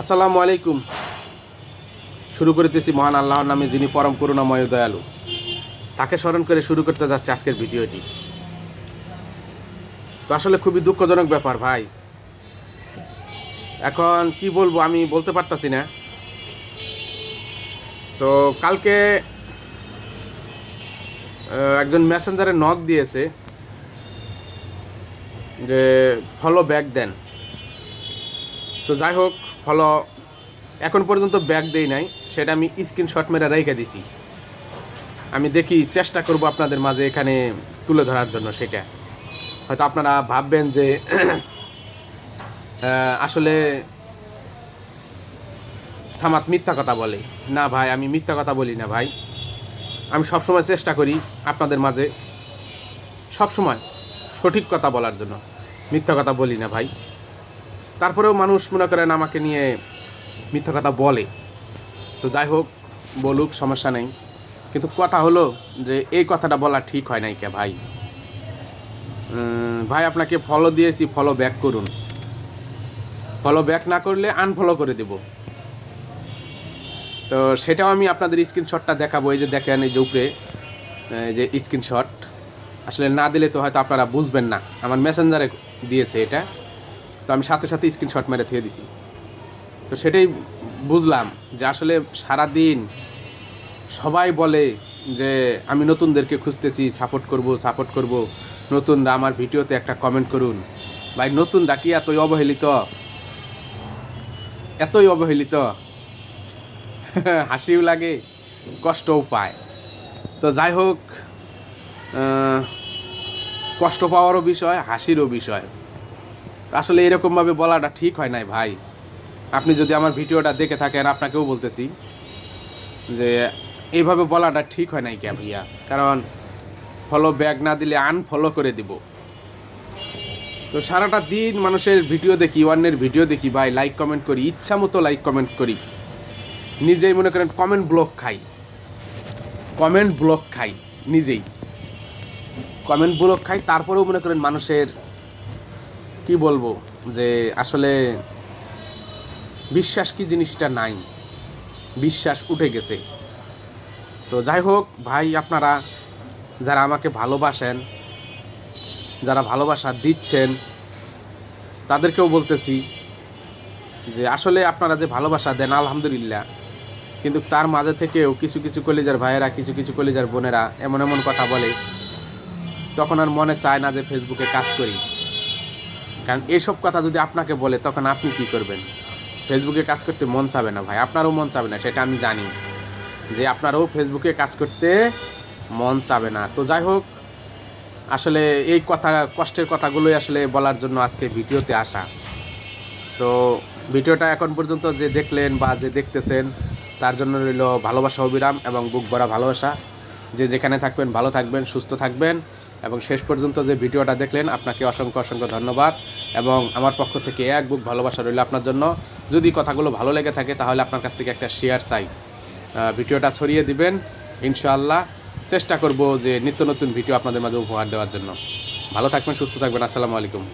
আসসালামু আলাইকুম। শুরু করিতেছি মহান আল্লাহর নামে, যিনি পরম করুণাময় দয়ালু। তাকে স্মরণ করে শুরু করতে যাচ্ছে আজকের ভিডিওটি। তো আসলে খুবই দুঃখজনক ব্যাপার ভাই। এখন কি বলব, আমি বলতে পারতাছি না। তো কালকে একজন মেসেঞ্জারে নক দিয়েছে যে, ফলো ব্যাক দেন। তো যাই হোক ফলো, এখন পর্যন্ত ব্যাগ দেই নাই, সেটা আমি স্ক্রিনশট মেরে রেখে দিছি। আমি দেখি চেষ্টা করব আপনাদের মাঝে এখানে তুলে ধরার জন্য সেটা। হয়তো আপনারা ভাববেন যে আসলে সামাত মিথ্যা কথা বলে। না ভাই, আমি মিথ্যা কথা বলি না ভাই। আমি সবসময় চেষ্টা করি আপনাদের মাঝে সবসময় সঠিক কথা বলার জন্য। মিথ্যা কথা বলি না ভাই। তারপরেও মানুষ মনে করেন আমাকে নিয়ে মিথ্যা কথা বলে। তো যাই হোক, বলুক, সমস্যা নেই। কিন্তু কথা হলো যে, এই কথাটা বলা ঠিক হয় নাই কে ভাই? ভাই, আপনাকে ফলো দিয়েছি ফলো ব্যাক করুন। ফলো ব্যাক না করলে আনফলো করে দেব। তো সেটাও আমি আপনাদের স্ক্রিনশটটা দেখাবো, এই যে দেখেন, এই যে উপরে যে স্ক্রিনশট আসলে না দিলে তো হয়তো আপনারা বুঝবেন না। আমার মেসেঞ্জারে দিয়েছে এটা। তো আমি সাথে সাথে স্ক্রিনশট মেরে থুয়ে দিছি। তো সেটাই বুঝলাম যে আসলে সারা দিন সবাই বলে যে আমি নতুনদেরকে খুঁজতেছি সাপোর্ট করব সাপোর্ট করব। নতুনরা আমার ভিডিওতে একটা কমেন্ট করুন। ভাই, নতুনরা কি এতই অবহেলিত? এতই অবহেলিত? হাসিও লাগে, কষ্টও পায়। তো যাই হোক কষ্ট পাওয়ারও বিষয়, হাসিরও বিষয়। আসলে এরকমভাবে বলাটা ঠিক হয় নাই ভাই। আপনি যদি আমার ভিডিওটা দেখে থাকেন, আপনাকেও বলতেছি যে এইভাবে বলাটা ঠিক হয় নাই কে ভাইয়া? কারণ ফলো ব্যাগ না দিলে আনফলো করে দিব। তো সারাটা দিন মানুষের ভিডিও দেখি, অন্যের ভিডিও দেখি ভাই লাইক কমেন্ট করি, ইচ্ছা মতো লাইক কমেন্ট করি। নিজেই মনে করেন কমেন্ট ব্লক খাই। কমেন্ট ব্লক খাই, নিজেই। কমেন্ট ব্লক খাই, তারপরেও মনে করেন মানুষের কি বলব? যে আসলে বিশ্বাস কি জিনিসটা নাই? বিশ্বাস উঠে গেছে। তো যাই হোক, ভাই, আপনারা যারা আমাকে ভালোবাসেন, যারা ভালোবাসা দিচ্ছেন, তাদেরকেও বলতেছি যে আসলে আপনারা যে ভালোবাসা দেন, আলহামদুলিল্লাহ। কিন্তু তার মাঝে থেকেও কিছু কিছু কলিজার ভাইয়েরা, কিছু কিছু কলিজার বোনেরা এমন এমন কথা বলে, তখন আর মনে চায় না যে ফেসবুকে কাজ করি। কারণ এসব কথা যদি আপনাকে বলে, তখন আপনি কি করবেন? ফেসবুকে কাজ করতে মন চাবে না ভাই, আপনারও মন চাবে না, সেটা আমি জানি। যে আপনারও ফেসবুকে কাজ করতে মন চাবে না। তো যাই হোক, আসলে এই কথা, কষ্টের কথাগুলোই আসলে বলার জন্য আজকে ভিডিওতে আসা। তো ভিডিওটা এখন পর্যন্ত যে দেখলেন বা যে দেখতেছেন, তার জন্য রইল ভালোবাসা, অবিরাম এবং বুক ভরা ভালোবাসা। যে যেখানে থাকবেন, ভালো থাকবেন, সুস্থ থাকবেন। এবং শেষ পর্যন্ত যে ভিডিওটা দেখলেন, আপনাকে অসংখ্য অসংখ্য ধন্যবাদ এবং আমার পক্ষ থেকে এক বুক ভালোবাসা রইল আপনার জন্য। যদি কথাগুলো ভালো লেগে থাকে, তাহলে আপনার কাছ থেকে একটা শেয়ার চাই। ভিডিওটা ছড়িয়ে দিবেন, ইনশাআল্লাহ। চেষ্টা করব যে নিত্য নতুন ভিডিও আপনাদের মাঝে উপহার দেওয়ার জন্য। ভালো থাকবেন, সুস্থ থাকবেন। আসসালামু আলাইকুম।